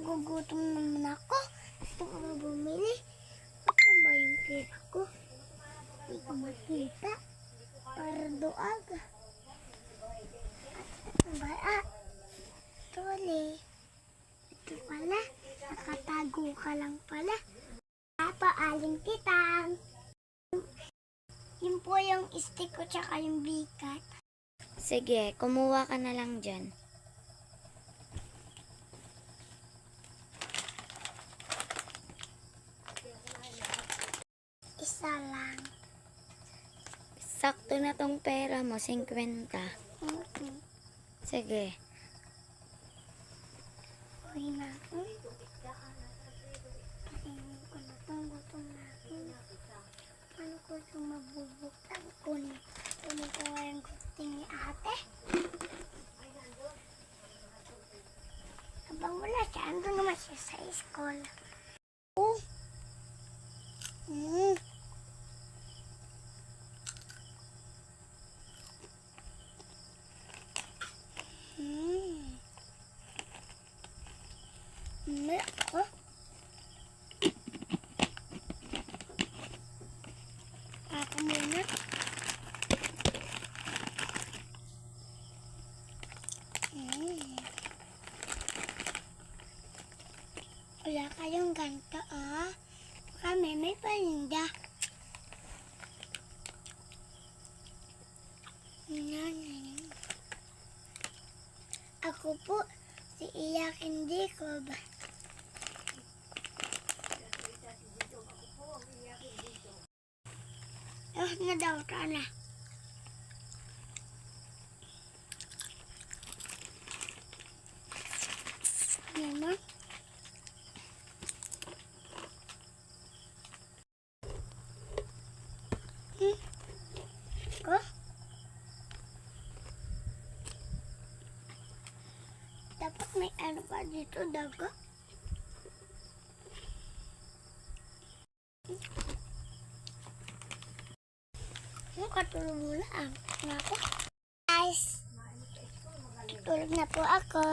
nagugutom naman ako. Gusto ko na bumili. Ano ba yung pera ko? Hindi ko makita. Para doag. Ano ba? Ah, Tuli. Ito pala. Nakatago ka lang pala. Papaaling titang. Yun po yung stick ko tsaka yung bikat. Sige, kumuha ka na lang dyan. Isa lang. Sakto na tong pera mo, 50. Mm-mm. Sige. Uy na ako. Kainin ko na itong gutom na ako. Paano ko ito mabubuksan? Kunin. Kunin ko nga yung gusting ni ate. Habang wala siya, ando naman siya sa school. Oh. Mm. Hindi ako. Ako muna. Wala kayong ganito, ah. Kami may paninda. Ako po, si Iyak hindi ko ba? Na daw ka na. Naman. Hmm. Ko? Dapat may ano pa dito, daga. Yung katulog mo lang. Ako. Guys, tulog na po ako.